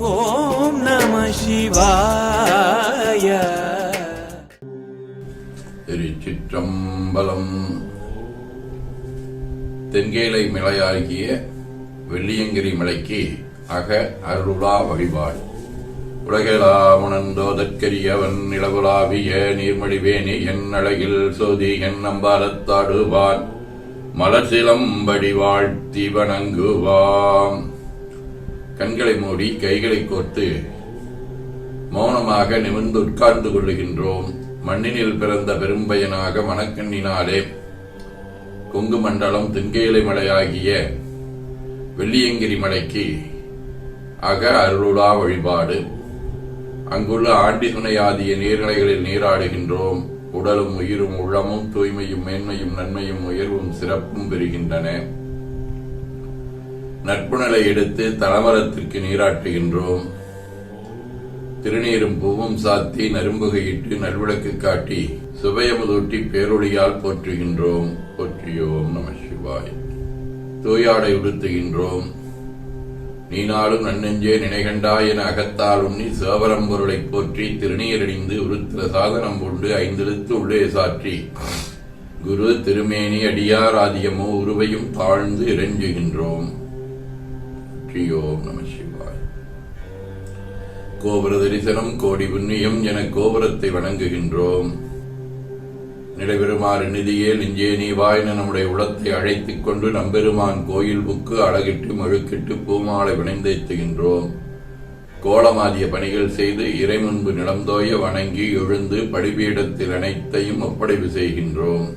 ஓம் நம சிவாய. திருச்சிற்றம்பலம். தென்கேலை மிளையாகிய வெள்ளியங்கிரி மலைக்கு அக அருளா வழிபாடு. உலகெலாமுணந்தோதற்கரியவன் நிலவுலாவிய நீர்மடிவேணி என் அழகில் சோதி என் நம்பாலத்தாடுவான் மலர் சிலம்படி வாழ்த்தி வணங்குவாம். கண்களை மூடி கைகளை கோர்த்து மௌனமாக நிமிர்ந்து உட்கார்ந்து கொள்ளுகின்றோம். மண்ணினில் பிறந்த பெரும்பயனாக மணக்கண்ணினாலே கொங்கு மண்டலம் தென்கேலை மலையாகிய வெள்ளியங்கிரி மலைக்கு அக அருளா வழிபாடு. அங்குள்ள ஆண்டி துணையாதிய நீர்நிலைகளில் நீராடுகின்றோம். உடலும் உயிரும் உள்ளமும் தூய்மையும் மேன்மையும் நன்மையும் உயர்வும் சிறப்பும் பெறுகின்றன. நட்புணலை எடுத்து தலமரத்திற்கு நீராட்டுகின்றோம். திருநீரும் பூவும் சாத்தி நரும்புகையிட்டு நல்விளக்கு காட்டி சுபயமுதூட்டி பேரொழியால் போற்றுகின்றோம். போற்றியோம் நம சிவாய். தூயாடை உடுத்துகின்றோம். நீ நாளும் நன்னெஞ்சே நினைகண்டாய் என அகத்தால் உண்ணி சேவரம் பொருளைப் போற்றி திருநீரணிந்து உருத்திர சாதனம் கொண்டு ஐந்தெழுத்து உள்ளே சாற்றி. குரு திருமேனி அடியார் ஆதியமோ உருவையும் தாழ்ந்து இறைஞ்சுகின்றோம். போற்றியோம் நம சிவாய். கோபுர தரிசனம் கோடி புண்ணியம் என கோபுரத்தை வணங்குகின்றோம். நிலைபெறுமாறு நிதியே நெஞ்சே நீவாய் நம்முடைய உளத்தை அழைத்துக் கொண்டு நம்பெருமான் கோயில் புக்கு அழகிட்டு மழுக்கிட்டு பூமாலை வினைந்தேத்துகின்றோம். கோலமாதிய பணிகள் செய்து இறை முன்பு நிலந்தோய வணங்கி எழுந்து படிபீடத்தில் அனைத்தையும் ஒப்படைவு செய்கின்றோம்.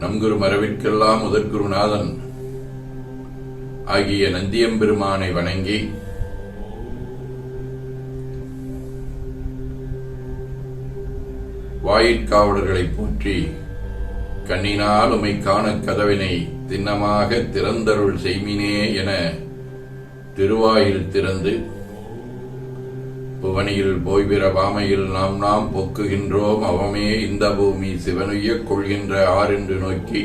நம் குரு மரபிற்கெல்லாம் முதற்குருநாதன் ஆகிய நந்தியம்பெருமானை வணங்கி வாயிற்காவலர்களை போற்றி கண்ணினால் உமை காண கதவினை திண்ணமாக திறந்தருள் செய்மினே என திருவாயில் திறந்து புவனியில் போய்விர வாமையில் நாம் நாம் பொக்குகின்றோம் அவமே இந்த பூமி சிவனுய கொள்கின்ற ஆரென்று நோக்கி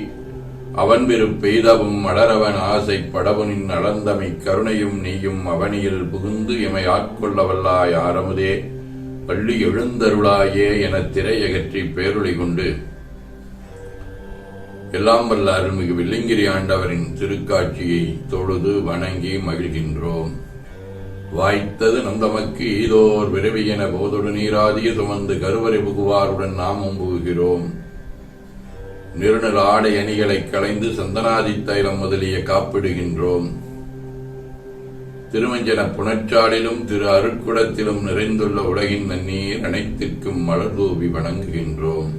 அவன் விரு பெய்தவும் மலரவன் ஆசை படவனின் அளந்தமை கருணையும் நீயும் அவனியில் புகுந்து எமை ஆட்கொள்ளவல்லாய் ஆரமுதே பள்ளி எழுந்தருளாயே என திரையகற்றி பேருளை கொண்டு. எல்லாம் வல்ல அருள்மிகு வில்லங்கிரி ஆண்டவரின் திருக்காட்சியை தொழுது வணங்கி மகிழ்கின்றோம். வாய்த்தது நந்தமக்கு ஈதோர் விரைவி என போதொடு நீராதிய சுமந்து கருவறை புகுவாருடன் நாமும் புகுகிறோம் நிறுநல் ஆடை அணிகளை களைந்து சந்தனாதி தைலம் முதலிய காப்பிடுகின்றோம். திருமஞ்சன புனச்சாலிலும் திரு அருட்குடத்திலும் நிறைந்துள்ள உலகின் நன்னீர் அனைத்திற்கும் மலர் தூவி வணங்குகின்றோம்.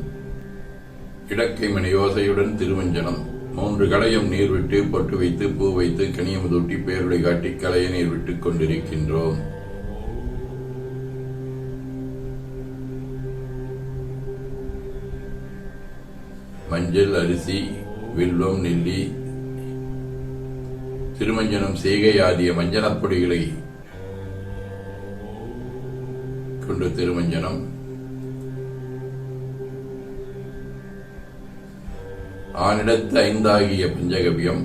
இடக்கை மணி யோசையுடன் திருமஞ்சனம். மூன்று களையும் நீர் விட்டு பொட்டு வைத்து பூ வைத்து கனியமுதூட்டி பேருளை காட்டி களைய நீர் விட்டுக் கொண்டிருக்கின்றோம். மஞ்சள் அரிசி வில்வம் நெல்லி திருமஞ்சனம் செய்கை ஆகிய மஞ்சனப் பொடிகளை கொண்டு திருமஞ்சனம். ஆனிடத்து ஐந்தாகிய பஞ்சகவியம்.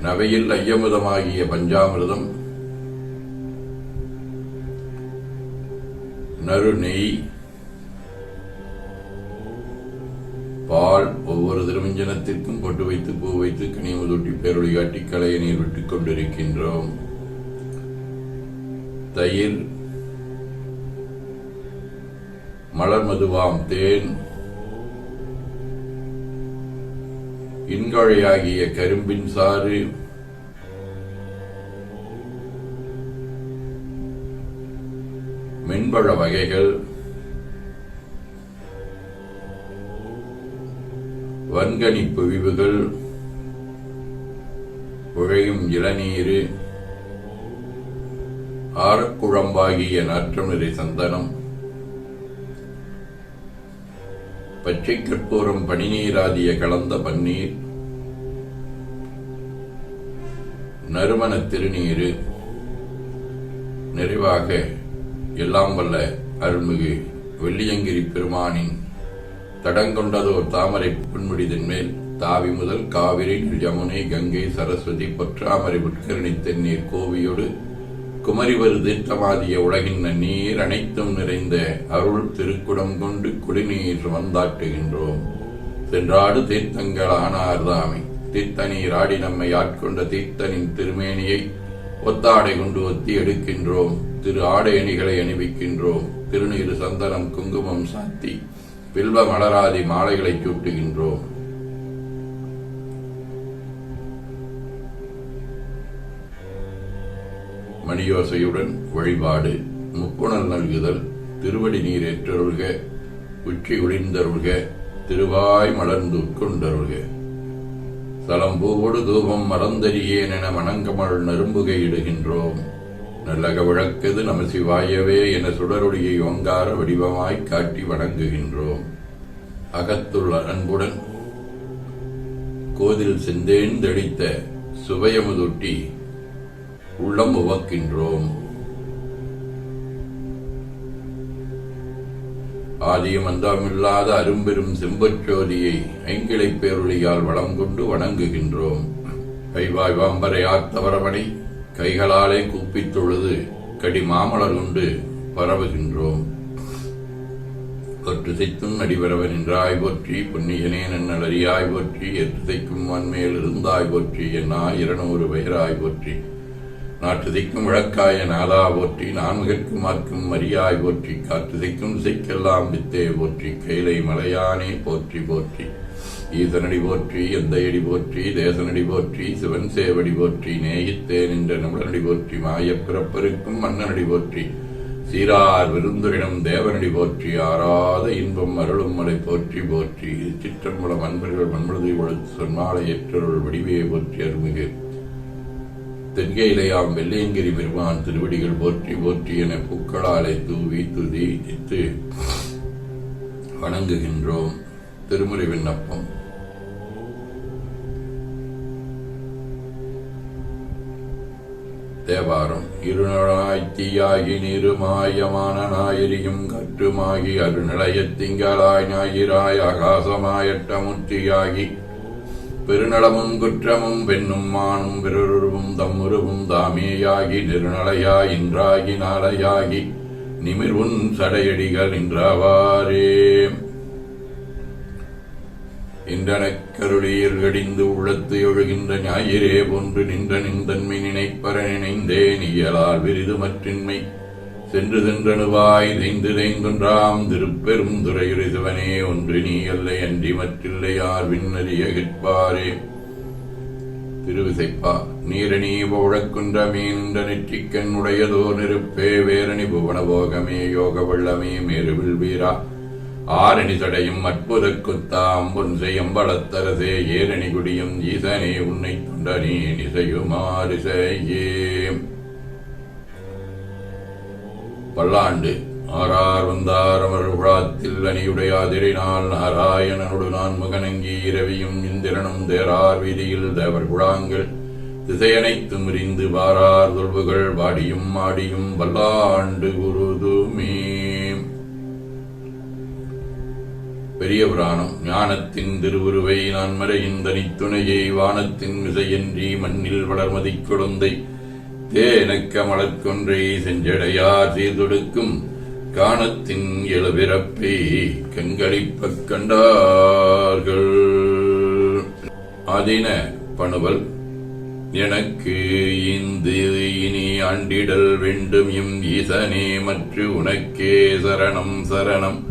நவையில் ஐயமுதமாகிய பஞ்சாமிரதம். நறு நெய் பால் ஒவ்வொரு திருமஞ்சனத்திற்கும் பொட்டு வைத்து பூ வைத்து கனிமுதொட்டி பேரொழி காட்டி கலையை நீர் விட்டுக் கொண்டிருக்கின்றோம். தயிர் மலர் மதுவாம் தேன் இன்கொழையாகிய கரும்பின் சாறு மென்பழ வகைகள் வன்கனி பொழிவுகள் உழையும் இளநீர் ஆரக்குழம்பாகிய நாற்றம் நிறை சந்தனம் பச்சை கற்பூரம் பனிநீராதிய கலந்த பன்னீர் நறுமண திருநீரு நிறைவாக எல்லாம் வல்ல அருள்மிகு வெள்ளியங்கிரி பெருமானின் தடங்கொண்டதோர் தாமரை புன்முடிதின் மேல். தாவி முதல் காவிரி யமுனை கங்கை சரஸ்வதி பொற்றாமரை உட்கரணி தென்னீர் கோவியோடு குமரிவரு தீர்த்தமாதிய உலகின் நீர் அனைத்தும் நிறைந்த அருள் திருக்குடம் கொண்டு குடிநீர் வந்தாட்டுகின்றோம் சென்றாடு தீர்த்தங்கள் ஆனார்தாமை தீர்த்த நீர் ஆடி நம்மை ஆட்கொண்ட தீர்த்தனின் திருமேனியை ஒத்தாடை கொண்டு ஒத்தி எடுக்கின்றோம். திரு ஆடை அணிகளை அணிவிக்கின்றோம். திருநீரு சந்தனம் குங்குமம் சாத்தி. பில்வ மலராதி மாலைகளை சூட்டுகின்றோம் மணியோசையுடன் வழிபாடு முப்புணர் நல்குதல் திருவடி நீர் ஏற்றருள்க உச்சி ஒளிந்தருள்க திருவாய் மலர்ந்து உட்கொண்டருள்க சலம்பூவோடு தூபம் மறந்தறியேன் என மணங்கமல் நெரும்புகையிடுகின்றோம். இடுகின்றோம் நல்லக விளக்கது நம சிவாயவே என சுடரொளியை ஓங்கார வடிவமாய் காட்டி வணங்குகின்றோம். அகத்துள்ள அன்புடன் கோதில் செந்தேந்தெளித்த சுவையமுதொட்டி உள்ளம் உவக்கின்றோம். ஆதியம் அந்தமில்லாத அரும்பெரும் செம்பச்சோதியை ஐங்கிளை பேருளியால் வளம் கொண்டு வணங்குகின்றோம். கைவாய் வாம்பரை ஆத்தவரவனை கைகளாலே கூப்பித் தொழுது கடி மாமலர் உண்டு பரவுகின்றோம். ஒற்றுசைக்கும் அடிவரவன் என்றாய் போற்றி புண்ணியனே நன்னலறியாய் போற்றி எற்றுசைக்கும் வன்மேல் இருந்தாய் போற்றி என்னா இருநூறு பெயராய் போற்றி. நாட்டுதைக்கும் விளக்காய நாதா போற்றி நான்கற்கும் மார்க்கும் மரியாய் போற்றி காற்றுதைக்கும் இசைக்கெல்லாம் வித்தே போற்றி கைலை மலையானே போற்றி போற்றி. ஈசனடி போற்றி எந்தையடி போற்றி தேசனடி போற்றி சிவன் சேவடி போற்றி நேயித்தே நின்ற நிமிடனடி போற்றி மாயப்பிறப்பருக்கும் மன்னனடி போற்றி சீரார் விருந்துரிடம் தேவனடி போற்றி ஆறாத இன்பம் அருளும் மலை போற்றி போற்றி சிற்றம்பலம் அன்பர்கள் மண்முழுதை ஒழுத்து சொன்மாலை ஏற்றருள் வடிவே போற்றி அருமிகு தென்கையிலையாம் வெள்ளையங்கிரி பெருமான் திருவடிகள் போற்றி போற்றி என பூக்களாலை தூவி துதி வணங்குகின்றோம். திருமுறை விண்ணப்பம். தேவாரம். இருநழாய் நிருமாயமான ஞாயிரியும் கற்றுமாகி அருநிலையத் திங்களாய் ஞாயிறாய் ஆகாசமாயட்டமுற்றியாகி பெருநலமும் குற்றமும் பெண்ணும் மானும் பிறருவும் தம்முருவும் தாமேயாகி நெருநலையா இன்றாகி நாளையாகி நிமிர்வுன் சடையடிகள் நின்றவாறே. இன்றனக்கருளியர் கடிந்து உள்ளத்து எழுகின்ற ஞாயிறே போன்று நின்ற நின்றன்மை நினைப்பற நினைந்தேன் இயலால் விரிது மற்றின்மை சென்று சென்றணுவாய் தைந்து தைந்தொன்றாம் திருப்பெரும் துறையுரை ஒன்று நீ அல்லை அன்றி மற்றில்லையார் விண்ணறிய கிட்பாரே. திருவிசைப்பா நீரணி பவுழக்குன்ற மீண்ட நெற்றிக்கண் உடையதோ நெருப்பே வேரணி புவனபோகமே யோக வெள்ளமே மேருவில் வீரா. ஆரணி சடையும் அற்புதக்குத்தாம் பொன்சை அம்பலத்தரசே ஏரணி குடியும் ஈசனே உன்னை தொண்டனே நிசையுமாரிசையே பல்லாண்டு ஆறார் வந்தார் அமர் உழாத்தில் அணியுடையாதிரினால் நாராயணனோடு நான் மகனங்கி இரவியும் இந்திரனும் தேரார் வீதியில் தேவர் குழாங்கள் திசையனைத்தும் முறிந்து வாரார் தொல்புகள் வாடியும் ஆடியும் பல்லாண்டு குருதுமே. பெரிய புராணம். ஞானத்தின் திருவுருவை நான் மறையின் தனித்துணையை வானத்தின் விசையின்றி மண்ணில் வளர்மதி குழந்தை. தேனக்க மலர்கொன்றை செஞ்சடையார் சீர்தொடுக்கும் காணத்தின் எழுபிறப்பை கண்களிப்பக் கண்டார்கள். அதின பணுவல். எனக்கு இந்து இனி ஆண்டிடல் வேண்டும் எம் ஈசனே மற்ற உனக்கே சரணம் சரணம்.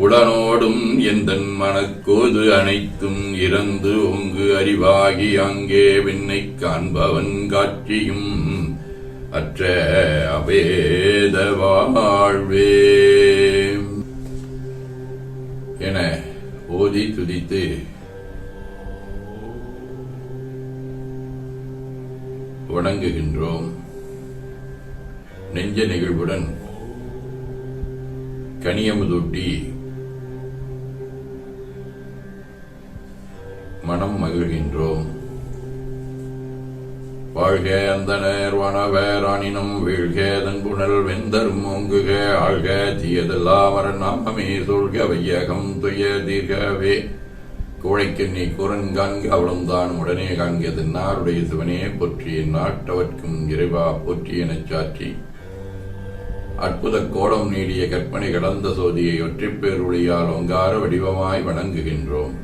உடனோடும் எந்தன் மனக்கோது அனைத்தும் இறந்து ஒங்கு அறிவாகி அங்கே விண்ணை காண்பவன் காட்சியும் அற்ற அபேத வாழ்வே. என ஓதி துதித்து வணங்குகின்றோம். நெஞ்ச நிகழ்வுடன் கனியமுதூட்டி மகிழ்கின்றோம். வாழ்க அந்தனர் வனவேரானினும் வீழ்க தன்புணல் வெந்தரும் ஓங்குகே ஆழ்க தீயதெல்லாம் நாமமே சொல்க வையகம் துய தீர்கவே. கோழைக்கண்ணி கூரன் காண்க அவளும் தான் உடனே காண்கியது நாருடைய சிவனே போற்றி நாட்டவர்க்கும் இறைவா போற்றி எனச் சாற்றி. அற்புத கோலம் நீடிய கற்பனை கடந்த சோதியை ஒற்றைப்பேருளியால் ஒங்கார வடிவமாய் வணங்குகின்றோம்.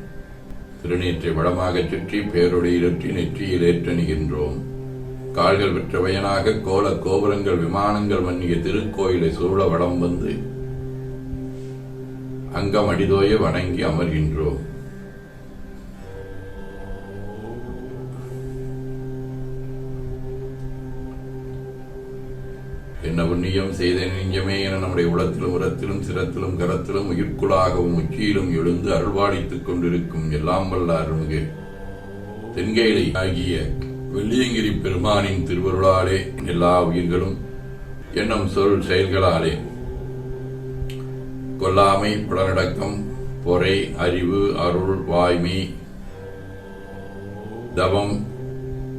திருநீற்றை வளமாகச் சுற்றி பேரொழியிலற்றி நெற்றியில் ஏற்றணிகின்றோம். கால்கள் பெற்றவையனாக கோல கோபுரங்கள் விமானங்கள் மன்னிய திருக்கோயிலை சூழ வளம் வந்து அங்கம் அடிதோய வணங்கி அமர்கின்றோம். என்ன புண்ணியம் செய்த நெஞ்சமே என நம்முடைய உளத்திலும் உரத்திலும் சிரத்திலும் கரத்திலும் உயிர்க்குளாகவும் உச்சியிலும் எழுந்து அருள்வாடித்துக் கொண்டிருக்கும் எல்லாம் வல்ல அருள்மிகு. தென்கைலை ஆகிய வெள்ளியங்கிரி பெருமானின் திருவருளாலே எல்லா உயிர்களும் எண்ணம் சொல் செயல்களாலே. கொல்லாமை புலனடக்கம் பொறை அறிவு அருள் வாய்மை தவம்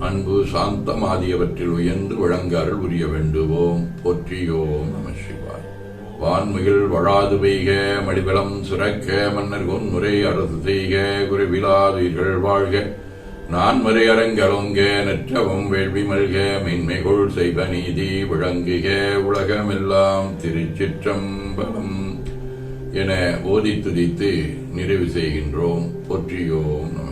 அன்பு சாந்தம் ஆகியவற்றில் உயர்ந்து வழங்க அருள் புரிய வேண்டுவோம். போற்றியோம் நம சிவாய். வான்மிகள் வழாது பெய்க மடிபலம் சுரக்க மன்னர் முறை அரசு செய்க குறைவிலாதுயிர்கள் வாழ்க. நான் மறை அரங்கலோங்க நற்றவம் வேள்வி மல்க மென்மைகொள் செய்வ நீதி விளங்குக உலகமெல்லாம் திருச்சிற்றம்பலம் என ஓதி துதித்து நிறைவு செய்கின்றோம். போற்றியோம் நம